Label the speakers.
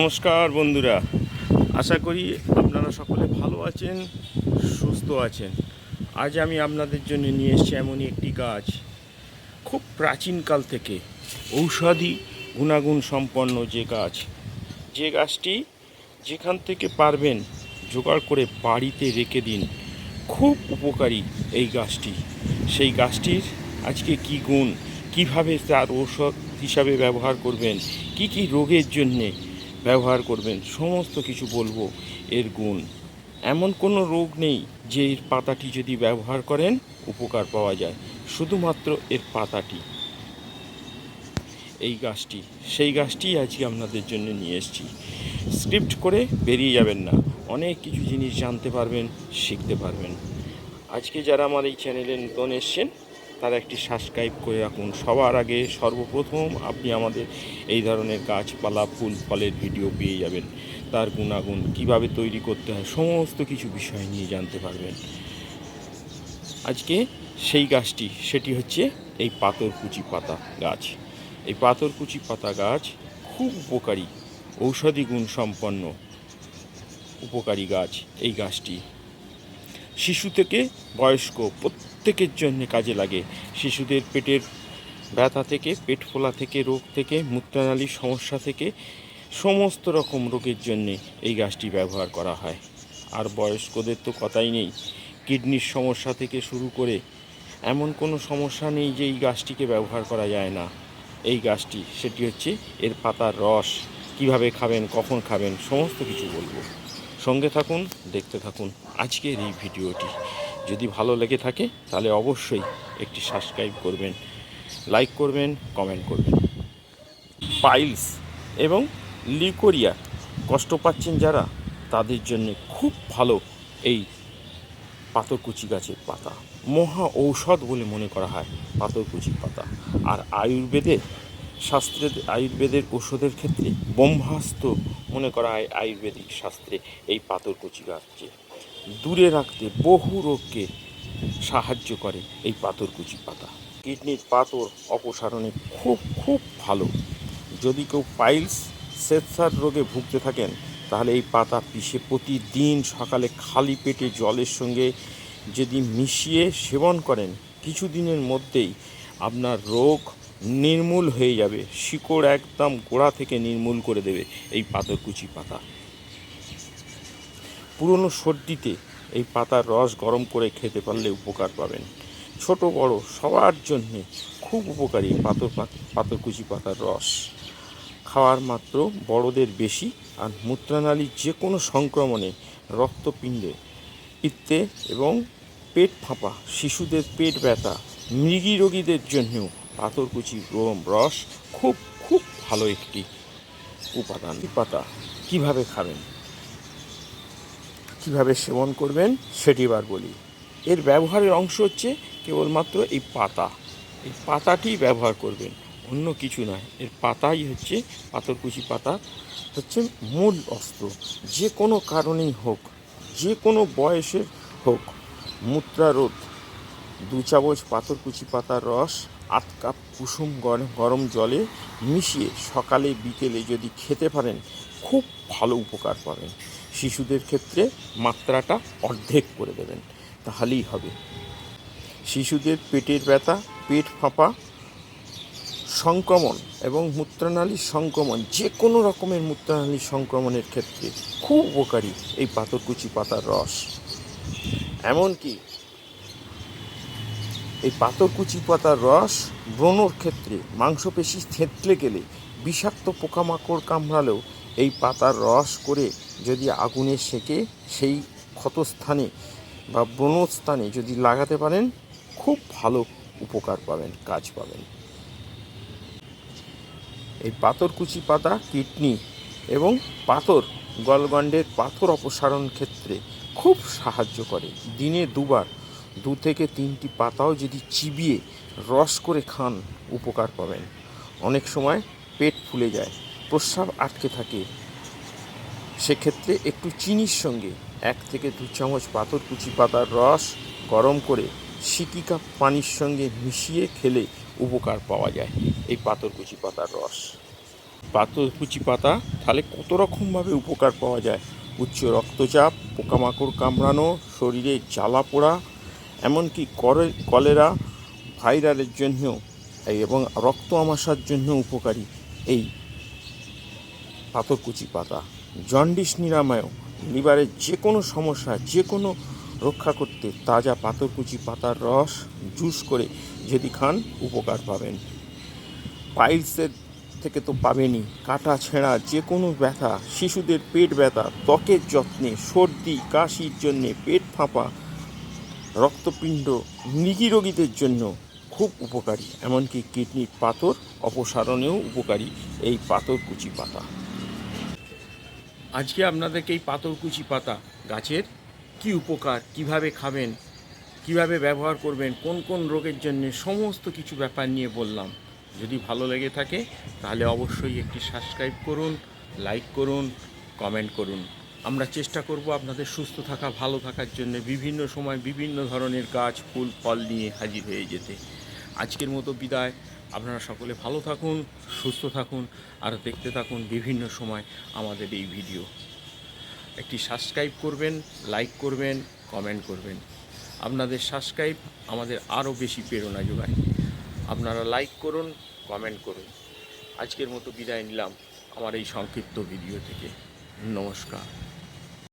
Speaker 1: নমস্কার বন্ধুরা, আশা করি আপনারা সকলে ভালো আছেন, সুস্থ আছেন। আজ আমি আপনাদের জন্য নিয়ে এসেছি এমনই একটি গাছ, খুব প্রাচীনকাল থেকে ঔষধি গুণাগুণ সম্পন্ন যে গাছ। যে গাছটি যেখান থেকে পারবেন জোগাড় করে বাড়িতে রেখে দিন, খুব উপকারী এই গাছটি। সেই গাছটির আজকে কি গুণ, কীভাবে তার ঔষধ হিসাবে ব্যবহার করবেন, কি কি রোগের জন্যে ব্যবহার করবেন, সমস্ত কিছু বলব এর গুণ। এমন কোনো রোগ নেই যে এর পাতাটি যদি ব্যবহার করেন, উপকার পাওয়া যায়। শুধুমাত্র এর পাতাটি। এই গাছটি, সেই গাছটি আজকে আপনাদের জন্য নিয়ে এসেছি। স্ক্রিপ্ট করে বেরিয়ে যাবেন না। অনেক কিছু জিনিস জানতে পারবেন, শিখতে পারবেন। আজকে যারা আমার এই চ্যানেলে নতুন এসছেন তারা একটি সাবস্ক্রাইব করে রাখুন। সবার আগে সর্বপ্রথম আপনি আমাদের এই ধরনের গাছপালা, ফুল, ফলের ভিডিও পেয়ে যাবেন। তার গুণাগুণ কীভাবে তৈরি করতে হয়, সমস্ত কিছু বিষয় নিয়ে জানতে পারবেন। আজকে সেই গাছটি, সেটি হচ্ছে এই পাথরকুচি পাতা গাছ। এই পাথরকুচি পাতা গাছ খুব উপকারী, ঔষধি গুণ সম্পন্ন, উপকারী গাছ এই গাছটি। শিশু থেকে বয়স্ক প্রত্যেকের জন্য কাজে লাগে। শিশুদের পেটের ব্যথা থেকে, পেট ফোলা থেকে, রোগ থেকে, মূত্রনালীর সমস্যা থেকে, সমস্ত রকম রোগের জন্যে এই গাছটি ব্যবহার করা হয়। আর বয়স্কদের তো কথাই নেই। কিডনির সমস্যা থেকে শুরু করে এমন কোনো সমস্যা নেই যে এই গাছটিকে ব্যবহার করা যায় না। এই গাছটি, সেটি হচ্ছে এর পাতার রস। কীভাবে খাবেন, কখন খাবেন, সমস্ত কিছু বলব। সঙ্গে থাকুন, দেখতে থাকুন আজকের এই ভিডিওটি। যদি ভালো লেগে থাকে, তাহলে অবশ্যই একটি সাবস্ক্রাইব করবেন লাইক করবেন কমেন্ট করবেন। পাইলস এবং লিকোরিয়া কষ্ট পাচ্ছেন যারা, তাদের জন্য খুব ভালো এই পাথরকুচি গাছের পাতা। মহা ঔষধ বলে মনে করা হয় পাথরকুচি পাতা। আর আয়ুর্বেদে শাস্ত্রের আয়ুর্বেদের ওষুধের ক্ষেত্রে ব্রহ্মাস্ত্র মনে করা হয় আয়ুর্বেদিক শাস্ত্রে এই পাথরকুচি গাছকে দূরে রাখতে বহু রোগকে সাহায্য করে এই পাথরকুচি পাতা। কিডনির পাথর অপসারণে খুব খুব ভালো। যদি কেউ পাইলস শ্বেতসার রোগে ভুগতে থাকেন, তাহলে এই পাতা পিষে প্রতিদিন সকালে খালি পেটে জলের সঙ্গে যদি মিশিয়ে সেবন করেন, কিছুদিনের মধ্যেই আপনার রোগ নির্মূল হয়ে যাবে। শিকড় একদম গোড়া থেকে নির্মূল করে দেবে এই পাথরকুচি পাতা। পুরনো সর্দিতে এই পাতার রস গরম করে খেতে পারলে উপকার পাবেন। ছোট, বড়, সবার জন্যে খুব উপকারী পাথর পাথরকুচি পাতার রস। খাওয়ার মাত্র বড়দের বেশি আর মূত্রনালীর যে কোনো সংক্রমণে রক্তপিণ্ডে, পিত্তে এবং পেট ফাঁপা, শিশুদের পেট ব্যথা, মৃগী রোগীদের জন্যও পাথরকুচি রোম রস খুব খুব ভালো একটি উপাদান। পাতা কীভাবে খাবেন? কীভাবে সেবন করবেন সেটি এবার বলি। এর ব্যবহারের অংশ হচ্ছে কেবলমাত্র এই পাতা। এই পাতাটি ব্যবহার করবেন, অন্য কিছু নয়। এর পাতাই হচ্ছে পাথরকুচি পাতা, হচ্ছে মূল অস্ত্র। যে কোনো কারণেই হোক, যে কোনো বয়সের হোক, মূত্রারোধ, দু চামচ পাথরকুচি পাতার রস, আধ কাপ কুসুম গরম গরম জলে মিশিয়ে সকালে বিকেলে যদি খেতে পারেন, খুব ভালো উপকার পাবেন। শিশুদের ক্ষেত্রে মাত্রাটা অর্ধেক করে দেবেন, তাহলেই হবে। শিশুদের পেটের ব্যথা, পেট ফাঁপা, সংক্রমণ এবং মূত্রনালীর সংক্রমণ, যে কোনো রকমের মূত্রনালীর সংক্রমণের ক্ষেত্রে খুব উপকারী এই পাথরকুচি পাতার রস। এমনকি এই পাথরকুচি পাতার রস ব্রণর ক্ষেত্রে মাংসপেশি থেতলে গেলে বিষাক্ত পোকামাকড় কামড়ালেও এই পাতার রস করে যদি আগুনে সেকে সেই ক্ষতস্থানে বা ব্রণস্থানে যদি লাগাতে পারেন, খুব ভালো উপকার পাবেন, কাজ পাবেন। এই পাথরকুচি পাতা, কিডনি এবং পাথর, গলগণ্ডের পাথর অপসারণ ক্ষেত্রে খুব সাহায্য করে। দিনে দুবার, দু থেকে তিনটি পাতাও যদি চিবিয়ে রস করে খান, উপকার পাবেন। অনেক সময় পেট ফুলে যায়। প্রস্রাব আটকে থাকে। সেক্ষেত্রে একটু চিনির সঙ্গে এক থেকে দু চামচ পাথর কুচি পাতার রস গরম করে সিকি কাপ পানির সঙ্গে মিশিয়ে খেলে উপকার পাওয়া যায় এই পাথর কুচি পাতার রস। পাথর পাতকুচি পাতা তাহলে কত রকমভাবে উপকার পাওয়া যায়? উচ্চ রক্তচাপ, পোকামাকড় কামড়ানো, শরীরে জ্বালা পোড়া, এমনকি কলেরা ভাইরালের জন্য এবং রক্ত আমাশার জন্য উপকারী এই পাথরকুচি পাতা, জন্ডিস নিরাময় লিভারের যে কোনো সমস্যা, যে কোনো রক্ষা করতে তাজা পাথরকুচি পাতার রস, জুস করে যদি খান, উপকার পাবেন। পাইলসের থেকে তো পাবেনই, কাটা ছেঁড়া, যে কোনো ব্যথা, শিশুদের পেট ব্যথা, ত্বকের যত্নে, সর্দি, কাশির জন্যে, পেট ফাঁপা, রক্তপিণ্ড, মৃগী রোগীদের জন্য খুব উপকারী, এমনকি কিডনির পাথর অপসারণেও উপকারী এই পাথরকুচি পাতা। আজকে আপনাদেরকে এই পাথরকুচি পাতা গাছের কি উপকার, কীভাবে খাবেন, কীভাবে ব্যবহার করবেন, কোন কোন রোগের জন্য, সমস্ত কিছু ব্যাপার নিয়ে বললাম। যদি ভালো লেগে থাকে, তাহলে অবশ্যই একটি সাবস্ক্রাইব করুন লাইক করুন কমেন্ট করুন। আমরা চেষ্টা করব আপনাদের সুস্থ থাকা, ভালো থাকার জন্য বিভিন্ন সময় বিভিন্ন ধরনের গাছ, ফুল, ফল নিয়ে হাজির হয়ে যেতে। আজকের মতো বিদায়। আপনারা সকলে ভালো থাকুন, সুস্থ থাকুন, আর দেখতে থাকুন বিভিন্ন সময় আমাদের এই ভিডিও। একটি সাবস্ক্রাইব করবেন লাইক করবেন কমেন্ট করবেন। আপনাদের সাবস্ক্রাইব আমাদের আরও বেশি প্রেরণা যোগায়। আপনারা লাইক করুন কমেন্ট করুন। আজকের মতো বিদায় নিলাম আমার এই সংক্ষিপ্ত ভিডিও থেকে। নমস্কার।